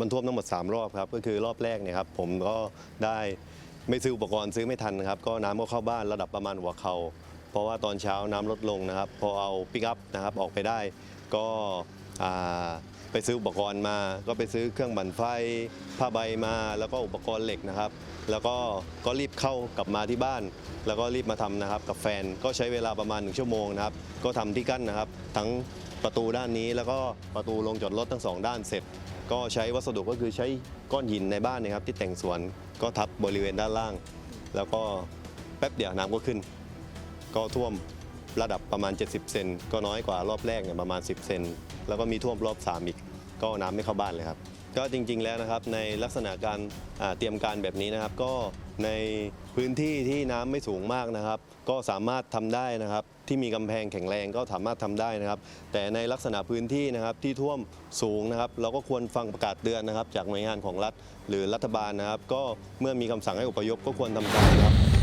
มันท่วมทั้งหมด 3 รอบครับ ก็คือรอบแรกเนี่ยครับผมก็ได้ไม่ซื้ออุปกรณ์ซื้อไม่ทันนะครับ ก็น้ำก็เข้าบ้านระดับประมาณหัวเขาเพราะว่าตอนเช้าน้ำลดลงนะครับ พอเอาปิกอัพนะครับออกไปได้ ก็ไปซื้ออุปกรณ์มา ก็ไปซื้อเครื่องบั่นไฟผ้าใบมา แล้วก็อุปกรณ์เหล็กนะครับ แล้วก็ก็รีบเข้ากลับมาที่บ้าน แล้วก็รีบมาทำนะครับ กับแฟนก็ใช้เวลาประมาณหนึ่งชั่วโมงนะครับ ก็ทำที่กั้นนะครับ ทั้งประตูด้านนี้แล้วก็ประตูลงจอดรถทั้งสองด้านเสร็จ ก็ใช้วัสดุก็คือใช้ก้อนหินในบ้านนะครับที่แต่งสวนก็ทับบริเวณด้านล่าง แล้วก็แป๊บเดียวน้ำก็ขึ้น ก็ท่วมระดับประมาณ 70 เซนก็น้อยกว่ารอบแรกเนี่ยประมาณ 10 เซนแล้วก็มีท่วมรอบ 3 อีก ก็น้ำไม่เข้าบ้านเลยครับ ก็จริงๆแล้วนะครับในลักษณะการเตรียมการแบบนี้นะครับ ก็ในพื้นที่ที่น้ำไม่สูงมากนะครับ ก็สามารถทำได้นะครับ ที่มีกำแพงแข็งแรงก็สามารถทำได้นะครับ แต่ในลักษณะพื้นที่นะครับที่ท่วมสูงนะครับ เราก็ควรฟังประกาศเตือนนะครับ จากหน่วยงานของรัฐ หรือรัฐบาลนะครับ ก็เมื่อมีคำสั่งให้อพยพก็ควรทำการนะครับ